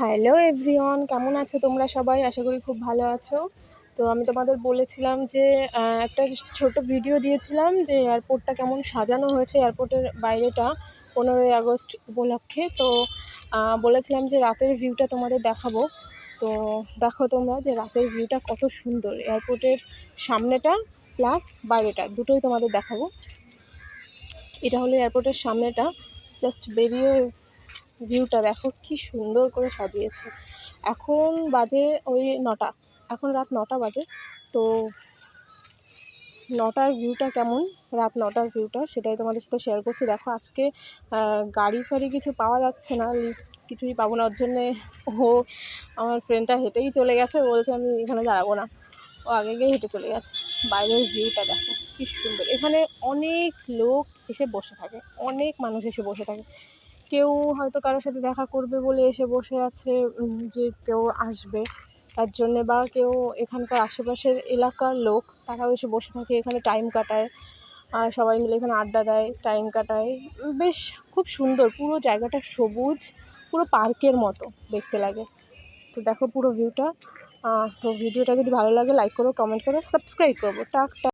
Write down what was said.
Hello everyone কেমন আছো তোমরা সবাই? আশা করি খুব ভালো আছো। তো আমি তোমাদের বলেছিলাম যে একটা ছোট ভিডিও দিয়েছিলাম যে এয়ারপোর্টটা কেমন সাজানো হয়েছে এয়ারপোর্টের বাইরেটা পনেরোই আগস্ট উপলক্ষে। তো বলেছিলাম যে, রাতের ভিউটা তোমাদের দেখাবো। তো, দেখো তোমরা যে, রাতের ভিউটা কত সুন্দর। এয়ারপোর্টের সামনেটা প্লাস বাইরেটা, দুটোই তোমাদের দেখাবো। এটা হলো এয়ারপোর্টের সামনেটা। জাস্ট বেরিয়ে ভিউটা দেখো, কি সুন্দর করে সাজিয়েছে। এখন বাজে ওই নটা, এখন রাত নটা বাজে। তো নটার ভিউটা কেমন? রাত নটার ভিউটা সেটাই তোমাদের সাথে শেয়ার করছি। দেখো, আজকে গাড়ি ফাড়ি কিছু পাওয়া যাচ্ছে না কিছুই পাবো না। ওর জন্যে ও, আমার ফ্রেন্ডটা হেঁটেই চলে গেছে। বলছে, আমি এখানে দাঁড়াবো না। ও আগে গিয়ে হেঁটে চলে গেছে। বাইরের ভিউটা দেখো, কি সুন্দর। এখানে অনেক লোক এসে বসে থাকে, অনেক মানুষ এসে বসে থাকে। কেউ হয়তো কারোর সাথে দেখা করবে বলে এসে বসে আছে যে কেউ আসবে তার জন্যে বা কেউ এখানকার আশেপাশের এলাকার লোক, তারাও এসে বসে থাকে, এখানে টাইম কাটায়। আর সবাই মিলে এখানে আড্ডা দেয় টাইম কাটায়। বেশ খুব সুন্দর, পুরো জায়গাটা সবুজ, পুরো পার্কের মতো দেখতে লাগে। তো দেখো পুরো ভিউটা তো ভিডিওটা যদি ভালো লাগে লাইক করো কমেন্ট করো সাবস্ক্রাইব করব। টাক টাক।